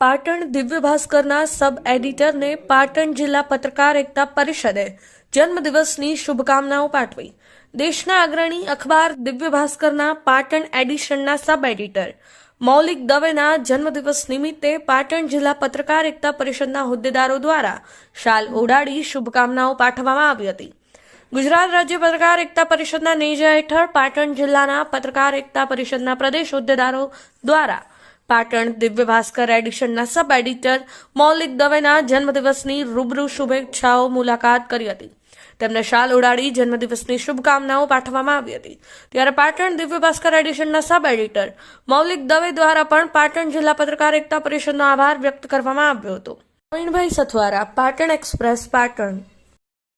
પાટણ દિવ્ય ભાસ્કરના સબ એડિટરને પાટણ જિલ્લા પત્રકાર એકતા પરિષદે જન્મદિવસની શુભકામનાઓ પાઠવી. દેશના અગ્રણી અખબાર દિવ્ય ભાસ્કરના પાટણ એડિશનના સબ એડિટર. મૌલિક દવેના જન્મદિવસ નિમિત્તે પાટણ જિલ્લા પત્રકાર એકતા પરિષદના હોદ્દેદારો દ્વારા શાલ ઓડાડી શુભકામનાઓ પાઠવવામાં આવી હતી. ગુજરાત રાજ્ય પત્રકાર એકતા પરિષદના નેજા હેઠળ પાટણ જિલ્લાના પત્રકાર એકતા પરિષદના પ્રદેશ હોદ્દેદારો દ્વારા પાટણ દિવ્ય ભાસ્કર એડિશનના સબ એડિટર મૌલિક દવેના જન્મદિવસની રૂબરૂ શુભેચ્છાઓ મુલાકાત કરી હતી. તેમને શાલ ઉડાડી જન્મદિવસની શુભકામનાઓ પાઠવવામાં આવી હતી. ત્યારે પાટણ દિવ્ય ભાસ્કર એડિશનના સબ એડિટર મૌલિક દવે દ્વારા પણ પાટણ જિલ્લા પત્રકાર એકતા પરિષદનો આભાર વ્યક્ત કરવામાં આવ્યો હતો. પ્રવીણભાઈ સથવારા, પાટણ એક્સપ્રેસ, પાટણ.